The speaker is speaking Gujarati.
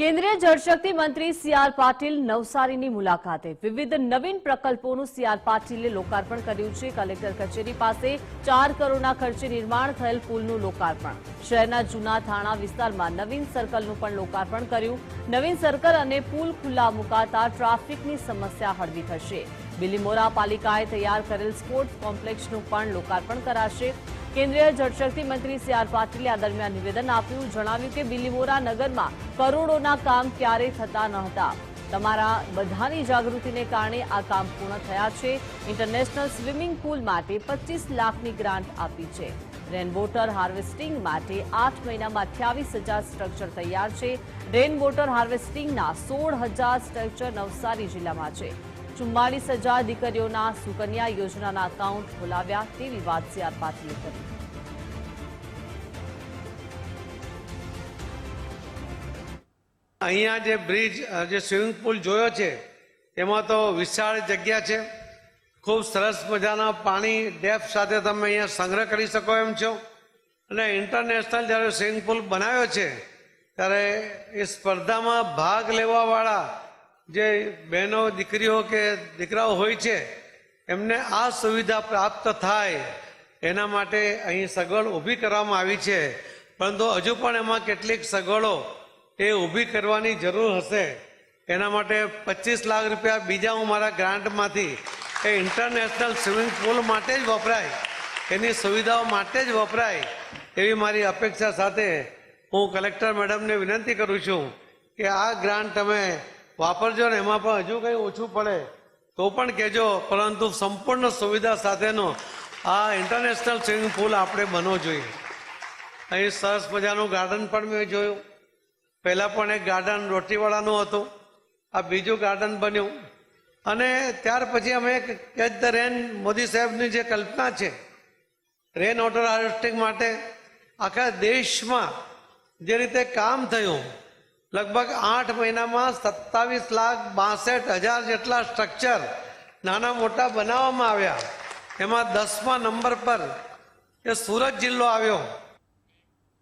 કેન્દ્રીય જળશક્તિ મંત્રી સી આર પાટીલ નવસારીની મુલાકાતે. વિવિધ નવીન પ્રકલ્પોનું સી આર પાટીલે લોકાર્પણ કર્યું છે. કલેક્ટર કચેરી પાસે ચાર કરોડના ખર્ચે નિર્માણ થયેલ પુલનું લોકાર્પણ. શહેરના જૂના થાણા વિસ્તારમાં નવીન સર્કલનું પણ લોકાર્પણ કર્યું. નવીન સર્કલ અને પુલ ખુલ્લા મુકાતા ટ્રાફિકની સમસ્યા હળવી થશે. બિલીમોરા પાલિકાએ તૈયાર કરેલ સ્પોર્ટ્સ કોમ્પ્લેક્ષનું પણ લોકાર્પણ કરાશે. કેન્દ્રીય જળશક્તિ મંત્રી સી આર પાટીલે આ દરમિયાન નિવેદન આપ્યું, જણાવ્યું કે બિલીમોરા નગરમાં કરોડોના કામ ક્યારેય થતા ન હતા. તમારા બધાની જાગૃતિને કારણે આ કામ પૂર્ણ થયા છે. ઇન્ટરનેશનલ સ્વિમિંગ પુલ માટે પચીસ લાખની ગ્રાન્ટ આપી છે. રેન વોટર હાર્વેસ્ટિંગ માટે આઠ મહિનામાં અઠ્યાવીસ હજાર સ્ટ્રક્ચર તૈયાર છે. રેન વોટર હાર્વેસ્ટિંગના સોળ હજાર સ્ટ્રક્ચર નવસારી જિલ્લામાં છે. ચુમ્માલીસ હજાર દીકરીઓના સુકન્યા યોજનાના એકાઉન્ટ ખોલાવ્યા તેવી વાત સીઆર પાટીલે કરી. અહીંયા જે બ્રિજ જે સ્વિમિંગ પુલ જોયો છે, એમાં તો વિશાળ જગ્યા છે. ખૂબ સરસ મજાના પાણી ડેપ સાથે તમે અહીંયા સંગ્રહ કરી શકો એમ છો. અને ઇન્ટરનેશનલ જ્યારે સ્વિમિંગ પુલ બનાવ્યો છે, ત્યારે એ સ્પર્ધામાં ભાગ લેવાવાળા જે બહેનો દીકરીઓ કે દીકરાઓ હોય છે, એમને આ સુવિધા પ્રાપ્ત થાય, એના માટે અહીં સગવડ ઊભી કરવામાં આવી છે. પરંતુ હજુ પણ એમાં કેટલીક સગવડો એ ઊભી કરવાની જરૂર હશે. એના માટે પચીસ લાખ રૂપિયા બીજા હું મારા ગ્રાન્ટમાંથી એ ઇન્ટરનેશનલ સ્વિમિંગ પુલ માટે જ વપરાય, એની સુવિધાઓ માટે જ વપરાય એવી મારી અપેક્ષા સાથે હું કલેક્ટર મેડમને વિનંતી કરું છું કે આ ગ્રાન્ટ તમે વાપરજો ને, એમાં પણ હજુ કંઈ ઓછું પડે. તો પણ કહેજો, પરંતુ સંપૂર્ણ સુવિધા સાથેનો આ ઇન્ટરનેશનલ સ્વિમિંગ પુલ આપણે બનવો જોઈએ. અહીં સરસ મજાનું ગાર્ડન પણ મેં જોયું. પહેલાં પણ એક ગાર્ડન રોટીવાળાનું હતું. આ બીજું ગાર્ડન બન્યું. અને ત્યાર પછી અમે કેચ ધ રેન મોદી સાહેબની જે કલ્પના છે રેન વોટર હાર્વેસ્ટિંગ માટે આખા દેશમાં જે રીતે કામ થયું લગભગ આઠ મહિનામાં સત્તાવીસ લાખ બાસઠ હજાર જેટલા સ્ટ્રક્ચર નાના મોટા બનાવવામાં આવ્યા. એમાં દસમા નંબર પર એ સુરત જિલ્લો આવ્યો.